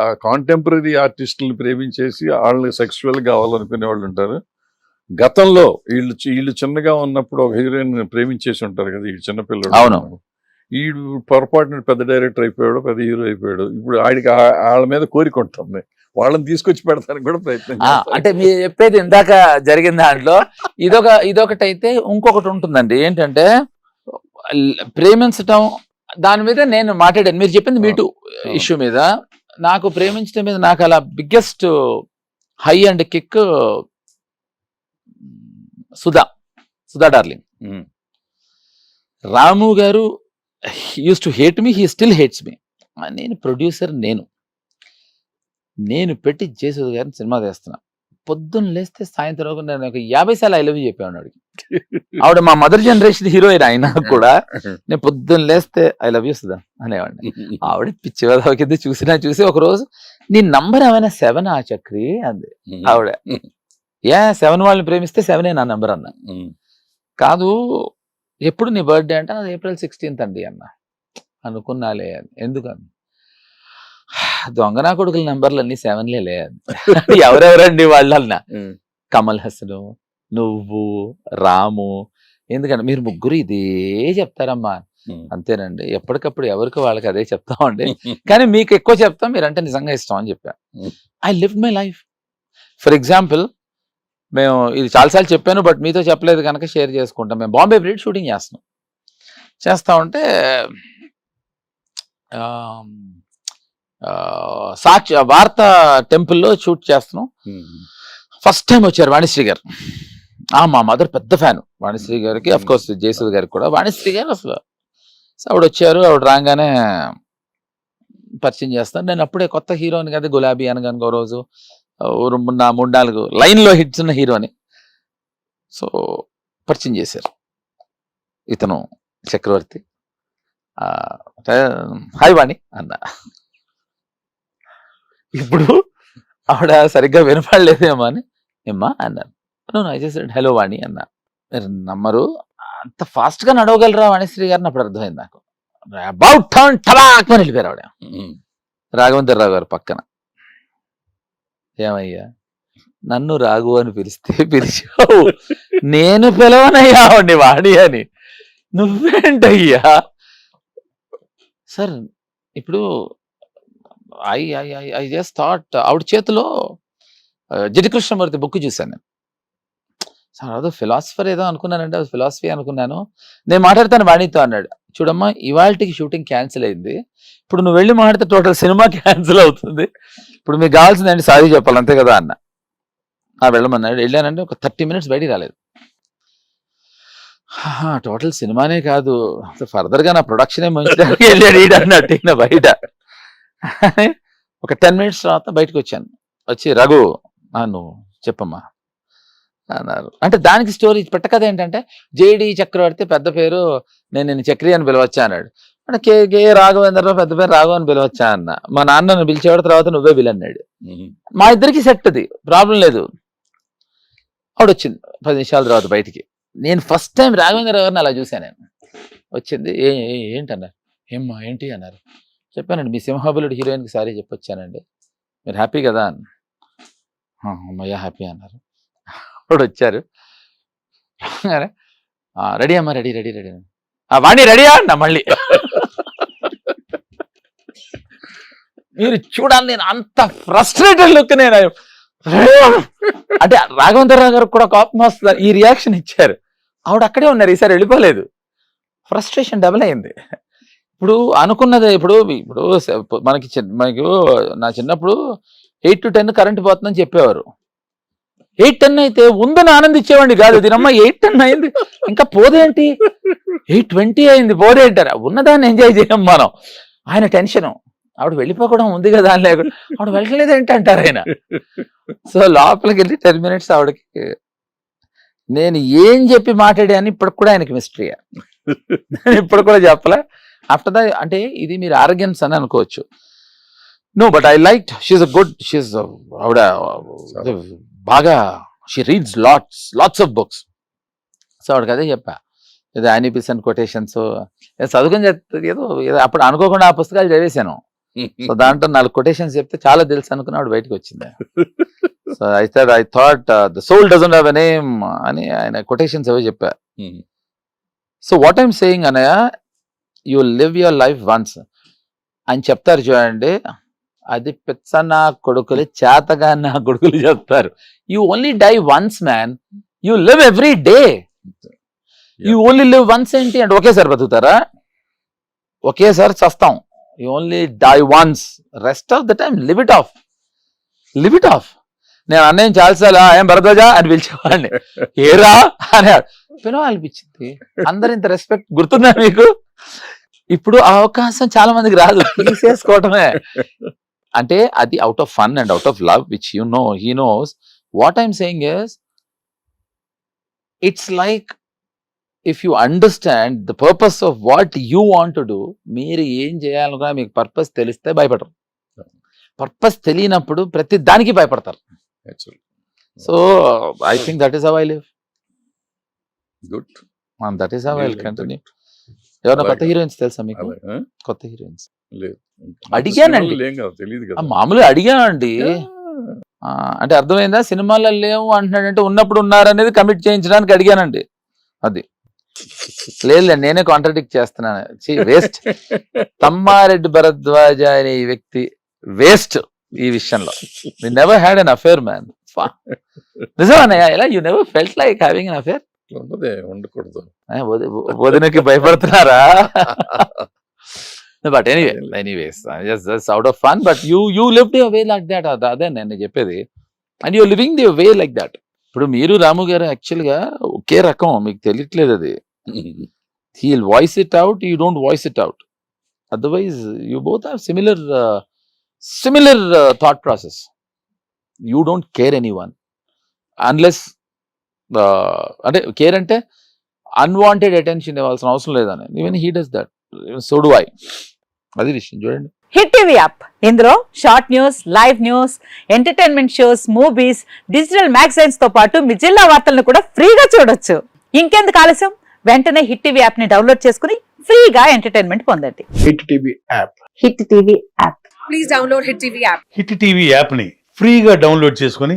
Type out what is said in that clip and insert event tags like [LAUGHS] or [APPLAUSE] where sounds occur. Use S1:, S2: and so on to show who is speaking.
S1: ఆ కాంటెంపరీ ఆర్టిస్టులు ప్రేమించేసి వాళ్ళని సెక్సువల్ కావాలనుకునే వాళ్ళు ఉంటారు. గతంలో వీళ్ళు వీళ్ళు చిన్నగా ఉన్నప్పుడు ఒక హీరోయిన్ ప్రేమించేసి ఉంటారు కదా ఈ చిన్నపిల్లడు
S2: అవును.
S1: వీడు పొరపాటున పెద్ద డైరెక్టర్ అయిపోయాడు పెద్ద హీరో అయిపోయాడు ఇప్పుడు ఆడికి వాళ్ళ మీద కోరిక ఉంటుంది. వాళ్ళని తీసుకొచ్చి పెడతానికి కూడా ప్రయత్నం.
S2: అంటే మీరు చెప్పేది ఇందాక జరిగిన దాంట్లో ఇదొక ఇదొకటి అయితే ఇంకొకటి ఉంటుందండి. ఏంటంటే ప్రేమించటం దాని మీద నేను మాట్లాడాను. మీరు చెప్పింది మీటు ఇష్యూ మీద. నాకు ప్రేమించడం మీద నాకు అలా biggest high and kick Sudha Sudha darling
S1: um.
S2: Ramu గారు used to hate me he still hates me నేను ప్రొడ్యూసర్ నేను. నేను పెట్టి జేసుద్ గారిని సినిమా తీస్తున్నా. పొద్దున్న లేస్తే సాయంత్రం నేను ఒక యాభై సార్లు ఐ లవ్ యూ చెప్పాను ఆవిడకి. ఆవిడ మా మదర్ జనరేషన్ హీరోయిన్ అయినా కూడా నేను పొద్దున్న లేస్తే ఐ లవ్ యూ సుధా అనేవాడిని. ఆవిడ పిచ్చి వెధవ కింద చూసినా చూసి ఒక రోజు నీ నంబర్ ఏమైనా సెవెన్ ఆ చక్రి? అంది. ఆవిడ ఏ సెవెన్ వాళ్ళని ప్రేమిస్తే సెవెనే నా నంబర్ అన్న. కాదు ఎప్పుడు నీ బర్త్డే అంటే అది ఏప్రిల్ సిక్స్టీన్త్ అండి అన్న. అనుకున్నాలే అని. ఎందుకని? దొంగ నా కొడుకుల నంబర్లు అన్ని సెవెన్లే లే అని. ఎవరెవరండి వాళ్ళు అన్న
S1: ఉమ్.
S2: కమల్ హసను నువ్వు రాము ఎందుకంటే మీరు ముగ్గురు ఇదే చెప్తారమ్మా. అంతేనండి ఎప్పటికప్పుడు ఎవరికి వాళ్ళకి అదే చెప్తామండి కానీ మీకు ఎక్కువ చెప్తాం మీరంటే నిజంగా ఇష్టం అని చెప్పా. I live my life for example మేము ఇది చాలాసార్లు చెప్పాను బట్ మీతో చెప్పలేదు కనుక షేర్ చేసుకుంటాం మేము బాంబే బ్రీడ్ షూటింగ్ చేస్తున్నాం చేస్తా ఉంటే సాక్షి వార్త టెంపుల్లో షూట్ చేస్తున్నాం. ఫస్ట్ టైం వచ్చారు వాణిశ్రీ గారు. ఆ మా మదర్ పెద్ద ఫ్యాన్ వాణిశ్రీ గారికి అఫ్ కోర్స్ జయసూద్ గారికి కూడా. వాణిశ్రీ గారు అసలు సో ఆవిడ వచ్చారు ఆవిడ రాగానే పరిచయం చేస్తాను నేను అప్పుడే కొత్త హీరోని కదా గులాబీ అనగాను రోజు ఓ రెండు నా మూడు నాలుగు లైన్లో హిట్స్ ఉన్న హీరోని. సో పరిచయం చేశారు ఇతను చక్రవర్తి. హాయ్ వాణి అన్న. ఇప్పుడు ఆవిడ సరిగ్గా వినపడలేదేమో అని ఏమ్మా అన్నారు. నన్ను ఐ చేసాడు హలో వాణి అన్న. మీరు నమ్మరు. అంత ఫాస్ట్గా నడవగలరా వాణిశ్రీ గారిని? అప్పుడు అర్థమైంది నాకు. అబౌట్ టర్న్ టలాక్ అని వెళ్ళిపోయారు ఆవిడ. రాఘవేంద్రరావు గారు పక్కన. ఏమయ్యా నన్ను రాఘు అని పిలిస్తే పిలిచావు. నేను పిలవనయ్యా ఆవిడ్ని వాణి అని. నువ్వేంటయ్యా? సార్ ఇప్పుడు I I I I just thought uh, ఆవిడ చేతిలో జడికృష్ణమూర్తి బుక్ చూశాను నేను. సార్ అదో ఫిలాసఫర్ ఏదో అనుకున్నానంటే అది ఫిలాసఫీ అనుకున్నాను. నేను మాట్లాడతాను వాణితో అన్నాడు. చూడమ్మా ఇవాళకి షూటింగ్ క్యాన్సిల్ అయింది. ఇప్పుడు నువ్వు వెళ్ళి మాట్లాడితే టోటల్ సినిమా క్యాన్సిల్ అవుతుంది. ఇప్పుడు మీకు కావాల్సిందండి సారీ చెప్పాలి అంతే కదా అన్న. ఆ వెళ్ళమన్నాడు. వెళ్ళానంటే ఒక థర్టీ మినిట్స్ బయటికి రాలేదు. టోటల్ సినిమానే కాదు. ఫర్దర్గా నా ప్రొడక్షనే మంచిది వెళ్ళాడు అన్నట్టు బయట. ఒక టెన్ మినిట్స్ తర్వాత బయటకు వచ్చాను వచ్చి రఘు నువ్వు చెప్పమ్మా అన్నారు. అంటే దానికి స్టోరీ పెట్టకథ ఏంటంటే జేడి చక్రవర్తి పెద్ద పేరు నేను నిన్ను చక్రి అని పిలవచ్చా అన్నాడు. అంటే కే కే రాఘవేంద్రరావు పెద్ద పేరు రాఘవ అని పిలవచ్చా అన్న. మా నాన్న నన్ను పిలిచేవాడు తర్వాత నువ్వే
S1: ఉమ్.
S2: మా ఇద్దరికి సెట్ అది. ప్రాబ్లం లేదు. ఆవిడ వచ్చింది పది నిమిషాల తర్వాత బయటికి. నేను ఫస్ట్ టైం రాఘవేంద్ర గారిని అలా చూశాను నేను. వచ్చింది ఏ- ఏంటన్నారు ఏమ్మా ఏంటి? అన్నారు. చెప్పానండి. మీ సింహాబులుడు హీరోయిన్కి సారీ చెప్పొచ్చానండి. మీరు హ్యాపీ కదా అని? "ఆ, అమ్మయ్య హ్యాపీ అన్నారు. అప్పుడు వచ్చారు రెడీ అమ్మా రెడీ రెడీ రెడీ. ఆ వాణి రెడీయా అన్న మళ్ళీ. మీరు చూడాలి నేను అంత ఫ్రస్ట్రేటెడ్ లుక్ నేను. అంటే రాఘవేంద్రరావు గారు కూడా కోపం వస్తుంది. ఈ రియాక్షన్ ఇచ్చారు. ఆవిడ అక్కడే ఉన్నారు. ఈసారి వెళ్ళిపోలేదు. ఫ్రస్ట్రేషన్ డబుల్ అయింది. ఇప్పుడు అనుకున్నది ఇప్పుడు ఇప్పుడు స- మనకి చిన్న- మనకు నా చిన్నప్పుడు ఎయిట్ టు టెన్ కరెంట్ పోతుందని చెప్పేవారు. ఎయిట్ టెన్ అయితే ఉందని ఆనందించేవాడిని కాదు దీనమ్మ ఎయిట్ టెన్ అయింది. ఇంకా పోదేంటి? ఎయిట్ ట్వంటీ అయింది పోదేంటారా ఉన్నదాన్ని ఎంజాయ్ చేయం మనం. ఆయన టెన్షన్. ఆవిడ వెళ్ళిపోవడం ఉంది కదా అని లేకుండా ఆవిడ వెళ్ళలేదు ఏంటి అంటారు ఆయన. సో లోపలికి వెళ్ళి టెన్ మినిట్స్ ఆవిడకి నేను ఏం చెప్పి మాట్లాడాను ఇప్పటికి కూడా ఆయనకి మిస్టరీ. ఇప్పుడు కూడా చెప్పలే. ఆఫ్టర్ ద అంటే ఇది మీరు ఆరోగ్యన్స్ అని అనుకోవచ్చు. No but I like she a good she ఆవిడ బాగా she reads lots lots of books so ఆవిడకి అదే చెప్పా. ఏదో యానీ పిసన్ కొటేషన్స్ చదువుకొని చెప్తే ఏదో ఏదో అప్పుడు అనుకోకుండా ఆ పుస్తకాలు చదివేశాను. సో దాంట్లో నాలుగు కొటేషన్స్ చెప్తే చాలా తెలుసు అనుకున్నాడు బయటకు వచ్చింది. సో అయితే I thought the soul doesn't have a name అని ఆయన కొటేషన్స్ అవి చెప్పా. సో వాట్ ఐమ్ సేయింగ్ అనయ్య you live your life once అని చెప్తారు చూడండి. అది పిచ్చ నా కొడుకులు చేతగా నా కొడుకులు చెప్తారు. You only die once man you live every day you only live once ఏంటి అంటే ఒకేసారి బతుకుతారా? ఒకేసారి చస్తాం. You only die once rest of the time live it off live it off నేను అన్నయ్య చాలాసార్లు "ఆ, ఏం భరద్వాజా? అని పిలిచేవాడిని. ఏరా? అని. పిలవాలనిపించింది. అందరు ఇంత రెస్పెక్ట్ గుర్తుందా మీకు? ఇప్పుడు ఆ అవకాశం చాలా మందికి రాదు. తీసేసుకోవటమే. [LAUGHS] అంటే అది out of fun and out of love which you know he knows what I'm saying is it's like if you understand the purpose of what you want to do మీరు ఏం చేయాలనుకున్నా మీకు పర్పస్ తెలిస్తే భయపడరు. పర్పస్ తెలియనప్పుడు ప్రతి దానికి భయపడతారు. So I think that is how I live
S1: Good.
S2: That is how I. Continue ఎవరైనా కొత్త. హీరోయిన్స్ తెలుసా మీకు? కొత్త హీరోయిన్స్.
S1: లేదు.
S2: అడిగానండి.
S1: తెలియదు కదా
S2: మామూలుగా అడిగామండి ఆ, అంటే అర్థమైందా? సినిమాలో లేవు అంటున్నాడంటే ఉన్నప్పుడు ఉన్నారనేది కమిట్ చేయించడానికి అడిగానండి. అది. లేదు నేనే కాంట్రడిక్ట్ చేస్తున్నాను. వేస్ట్ తమ్మారెడ్డి భరద్వాజ అనే ఈ వ్యక్తి వేస్ట్ ఈ విషయంలో. Never had an affair man నిజమన్నయ్య ఎలా? You never felt like having an affair
S1: ఉండదే ఉండకూడదు
S2: వదినకి భయపడుతున్నారా? But anyway anyways just just out of fun but you you live the way like that అదే నేను చెప్పేది. And you living the way like that ఇప్పుడు మీరు రాము గారు యాక్చువల్గా ఒకే రకం మీకు తెలియట్లేదు అది. He voice it out you don't voice it out otherwise you both have similar similar thought process you don't care any one unless అంటే కేర్ అంటే అన్వాంటెడ్ అటెన్షన్ ఇవ్వాల్సిన అవసరం లేదని. Even he does that so do I అది విషయం. చూడండి.
S3: Hit TV app ఇందులో short news live news entertainment shows movies digital మ్యాగజైన్స్తో పాటు మీ జిల్లా వార్తలను కూడా ఫ్రీగా చూడొచ్చు. ఇంకెందుకు ఆలస్యం? వెంటనే హిట్ టీవీ యాప్ని డౌన్లోడ్ చేసుకుని ఫ్రీగా ఎంటర్టైన్మెంట్ పొందండి.
S4: Hit TV app
S3: Hit TV app
S5: please download Hit TV app.
S6: Hit TV యాప్ని ఫ్రీగా డౌన్లోడ్ చేసుకొని